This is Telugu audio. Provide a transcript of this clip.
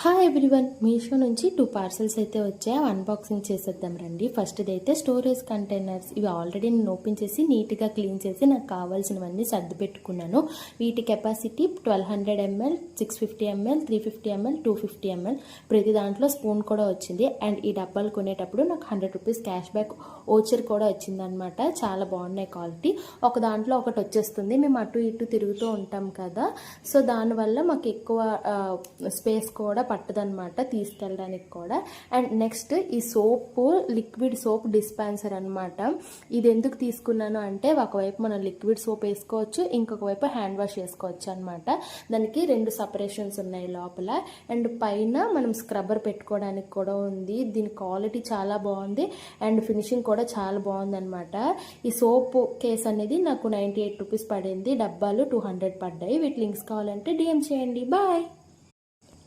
హాయ్ ఎవ్రీవన్ మీషో నుంచి టూ పార్సల్స్ అయితే వచ్చాయి. అన్బాక్సింగ్ చేసేద్దాం రండి. ఫస్ట్ అయితే స్టోరేజ్ కంటైనర్స్ ఇవి ఆల్రెడీ నేను ఓపెన్ చేసి నీట్గా క్లీన్ చేసి నాకు కావాల్సినవన్నీ సర్ది పెట్టుకున్నాను వీటి capacity twelve hundred ML six fifty ML three fifty ML two fifty ML ప్రతి దాంట్లో స్పూన్ కూడా వచ్చింది. అండ్ ఈ డబ్బాలు కొనేటప్పుడు నాకు hundred rupees cash back voucher కూడా వచ్చిందనమాట చాలా బాగున్నాయి క్వాలిటీ ఒక దాంట్లో ఒకటి వచ్చేస్తుంది. మేము అటు ఇటు తిరుగుతూ ఉంటాం కదా. సో దానివల్ల మాకు ఎక్కువ స్పేస్ కూడా పట్టదనమాట తీసుకెళ్ళడానికి కూడా. అండ్ నెక్స్ట్ ఈ సోపు లిక్విడ్ సోప్ డిస్పెన్సర్ అనమాట ఇది ఎందుకు తీసుకున్నాను అంటే ఒకవైపు మనం లిక్విడ్ సోప్ వేసుకోవచ్చు ఇంకొక వైపు హ్యాండ్ వాష్ చేసుకోవచ్చు అనమాట దానికి రెండు సపరేషన్స్ ఉన్నాయి లోపల. అండ్ పైన మనం స్క్రబ్బర్ పెట్టుకోవడానికి కూడా ఉంది. దీని క్వాలిటీ చాలా బాగుంది. అండ్ ఫినిషింగ్ కూడా చాలా బాగుందనమాట ఈ సోప్ కేస్ అనేది నాకు నైంటీ ఎయిట్ రూపీస్ పడింది. డబ్బాలు టూ హండ్రెడ్ పడ్డాయి. వీటి లింక్స్ కావాలంటే డిఎం చేయండి. బాయ్!